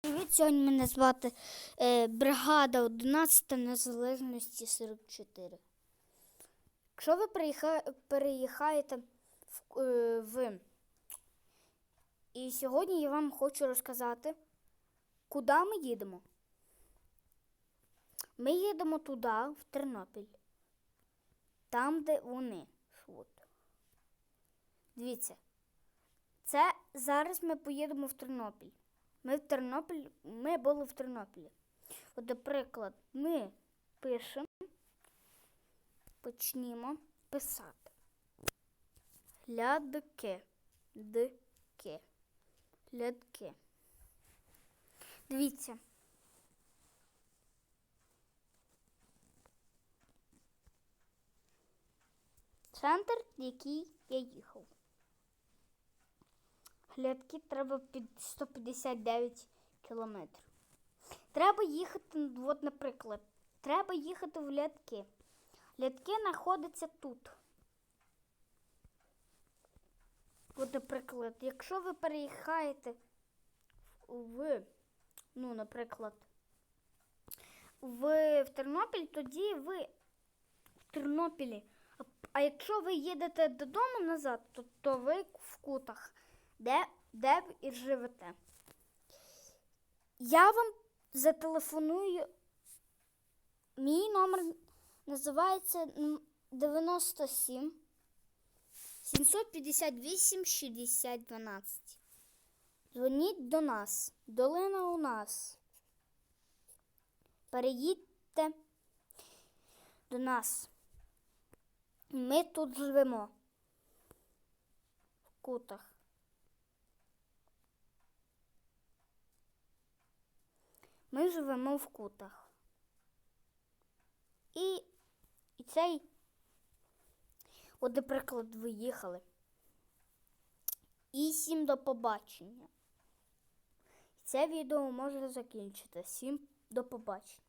Привіт, сьогодні мене звати е, бригада 11 Незалежності 44. Якщо ви приїха- переїхаєте в, е, в. І сьогодні я вам хочу розказати, куди ми їдемо. Ми їдемо туди, в Тернопіль. Там, де вони живуть. Дивіться. Це зараз ми поїдемо в Тернопіль. Ми в Тернопіль, ми були в Тернопілі. От, наприклад, ми пишемо, почнімо писати. Глядки. Дки. Глядки. Дивіться. Центр, в який я їхав. Глядки треба під 159 кілометрів. Треба їхати, от, наприклад, треба їхати в Лядки. Лядки знаходяться тут. От, наприклад, якщо ви переїхаєте в, ну, наприклад, в, в Тернопіль, тоді ви в Тернопілі. А якщо ви їдете додому назад, то, то ви в кутах де, де ви і живете. Я вам зателефоную. Мій номер називається 97 758 60 12. Дзвоніть до нас. Долина у нас. Переїдьте до нас. Ми тут живемо. В кутах. Ми живемо в кутах. І, і цей, от, наприклад, ви їхали. І всім до побачення. Це відео може закінчити. Всім до побачення.